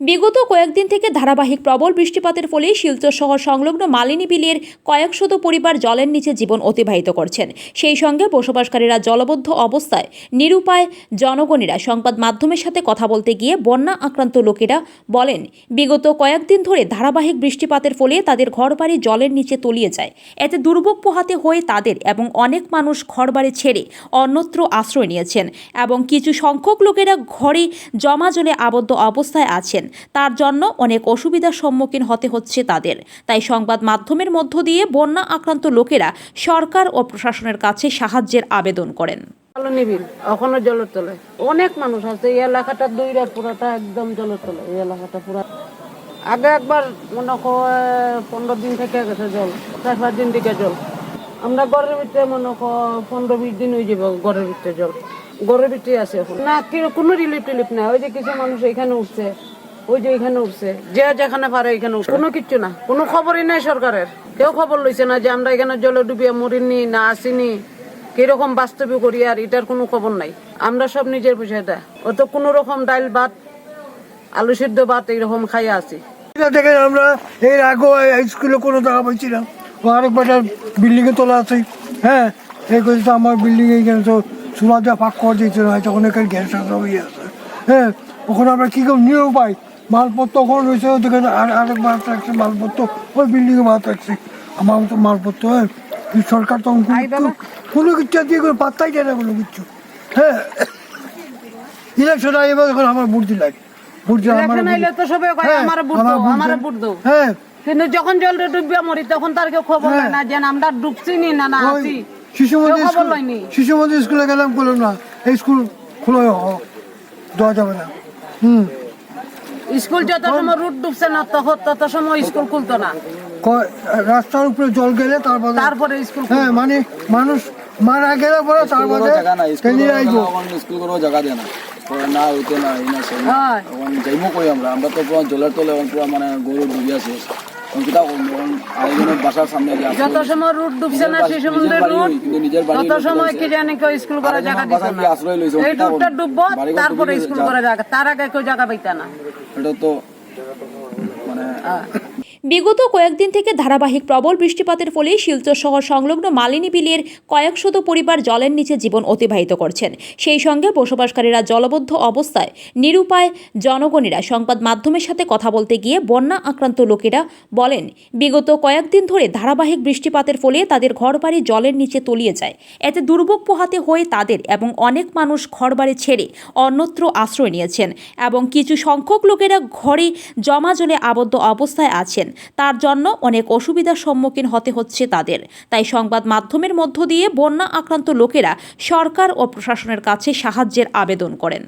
বিগত কয়েকদিন থেকে ধারাবাহিক প্রবল বৃষ্টিপাতের ফলে শিলচর শহর সংলগ্ন মালিনী বিলের কয়েকশত পরিবার জলের নিচে জীবন অতিবাহিত করছেন। সেই সঙ্গে বসবাসকারীরা জলবদ্ধ অবস্থায় নিরুপায় জনগণেরা সংবাদ মাধ্যমের সাথে কথা বলতে গিয়ে বন্যা আক্রান্ত লোকেরা বলেন, বিগত কয়েকদিন ধরে ধারাবাহিক বৃষ্টিপাতের ফলে তাদের ঘরবাড়ি জলের নিচে তলিয়ে যায়। এতে দুর্ভোগ পোহাতে হয়ে তাদের এবং অনেক মানুষ ঘরবাড়ি ছেড়ে অন্যত্র আশ্রয় নিয়েছেন এবং কিছু সংখ্যক লোকেরা ঘরে জমা জলে আবদ্ধ অবস্থায় আছেন। তার জন্য অনেক অসুবিধার সম্মুখীন হতে হচ্ছে তাদের। তাই সংবাদ মাধ্যমের মধ্য দিয়ে বন্যা আক্রান্ত লোকেরা সরকার ও প্রশাসনের কাছে সাহায্যের আবেদন করেন। এখনও জলের তলে অনেক মানুষ আছে, এই এলাকাটা দুইটা পুরাটা একদম জলের তলে এই এলাকাটা পুরা। আগে একবার মনে হয় পনেরো দিন থেকে গেছে জল, চার পাঁচ দিন থেকে জল। আমরা ঘরের ভিতরে মনে হয় পনেরো বিশ দিন হয়ে যাবে ঘরের ভিতরে জল। ঘরের ভিতরে আছে না কোনো রিলিফ টিলিফ নাই। ওই যে কিছু মানুষ এখানে উঠছে। ওই যে এখানে উঠছে। যে যেখানে পারে এখানে কোনো কিচ্ছু না। কোনো খবরই নাই সরকারের। কেউ খবর লইছে না যে আমরা এখানে জলে ডুবিয়ে মরিনি, না আসিনি। কীরকম বাস্তবে করি আর এটার কোনো খবর নাই। আমরা সব নিজের পয়সা দেয়। ও তো কোনো রকম ডাইল ভাত, আলু সিদ্ধ ভাত এইরকম খাইয়া আছি দেখেন আমরা এর আগেও স্কুলে কোনো টাকা পাইছিলাম। ও আরেকবার বিল্ডিং এ তোলা আছে। হ্যাঁ এই করে তো আমার বিল্ডিং এ এখানে তো সুমা দেওয়া ফাঁক করে দিয়েছিল হয়তো এখানে গ্যাস হয়ে আছে। হ্যাঁ ওখানে আমরা কী করে? নিয়েও পাই। মালপত্র ওখানে রয়েছে? আর আরেক মাছ রাখছে মালপত্র ওই মাছ রাখছে আমার তো মালপত্র সরকার তো কোনো- কিছু দিয়ে কোনো পাত্তাই দেয় না কোনো কিছু। হ্যাঁ। ইলেকশন এবার এখন আমার বুদ্ধি লাগে বুদ্ধি আমার তো হ্যাঁ, আমার আমারে হ্যাঁ। কিন্তু যখন জলটা ডুবিয়া মরি তখন তার কেউ খবর হ্যাঁ। না যে আমরা ডুবছি নি না না ওই আছি। শিশু শিশু মন্দির স্কুলে গেলাম বললাম না এই স্কুল খুলো দেওয়া যাবে না। হুম। স্কুল যত সময় রুট ডুবছে না তখন তত সময় স্কুল খুলতো না। রাস্তার উপরে জল গেলে তারপরে তারপরে স্কুল হ্যাঁ মানে মানুষ মারা গেলে পরে তারপরে জায়গা নাই স্কুল করার জায়গা দেয় না। না হইতে না এই না সেই না। হয় যাইমো কই আমরা? আমরা তো পুরো জলের তলে এখন পুরো মানে গরু ডুবে আছে। যত সময় রুট ডুবছে না সেই রুট তত সময় কি জানি কেউ স্কুল করার জায়গা দিত না। গিয়ে আশ্রয় লইছে? এই রুটটা ডুববো তারপরে স্কুল করা জায়গা তার আগে কেউ জায়গা পাইতা না। এটা তো মানে। বিগত কয়েকদিন থেকে ধারাবাহিক প্রবল বৃষ্টিপাতের ফলে শিলচর শহর সংলগ্ন মালিনী বিলের কয়েকশত পরিবার জলের নিচে জীবন অতিবাহিত করছেন। সেই সঙ্গে বসবাসকারীরা জলবদ্ধ অবস্থায় নিরুপায় জনগণেরা সংবাদ মাধ্যমের সাথে কথা বলতে গিয়ে বন্যা আক্রান্ত লোকেরা বলেন, বিগত কয়েকদিন ধরে ধারাবাহিক বৃষ্টিপাতের ফলে তাদের ঘরবাড়ি জলের নিচে তলিয়ে যায়। এতে দুর্ভোগ পোহাতে হয়ে তাদের এবং অনেক মানুষ ঘরবাড়ি ছেড়ে অন্যত্র আশ্রয় নিয়েছেন এবং কিছু সংখ্যক লোকেরা ঘরে জমা জলে আবদ্ধ অবস্থায় আছেন। তার জন্য অনেক অসুবিধার সম্মুখীন হতে হচ্ছে তাদের। তাই সংবাদ মাধ্যমের মধ্য দিয়ে বন্যা আক্রান্ত লোকেরা সরকার ও প্রশাসনের কাছে সাহায্যের আবেদন করেন।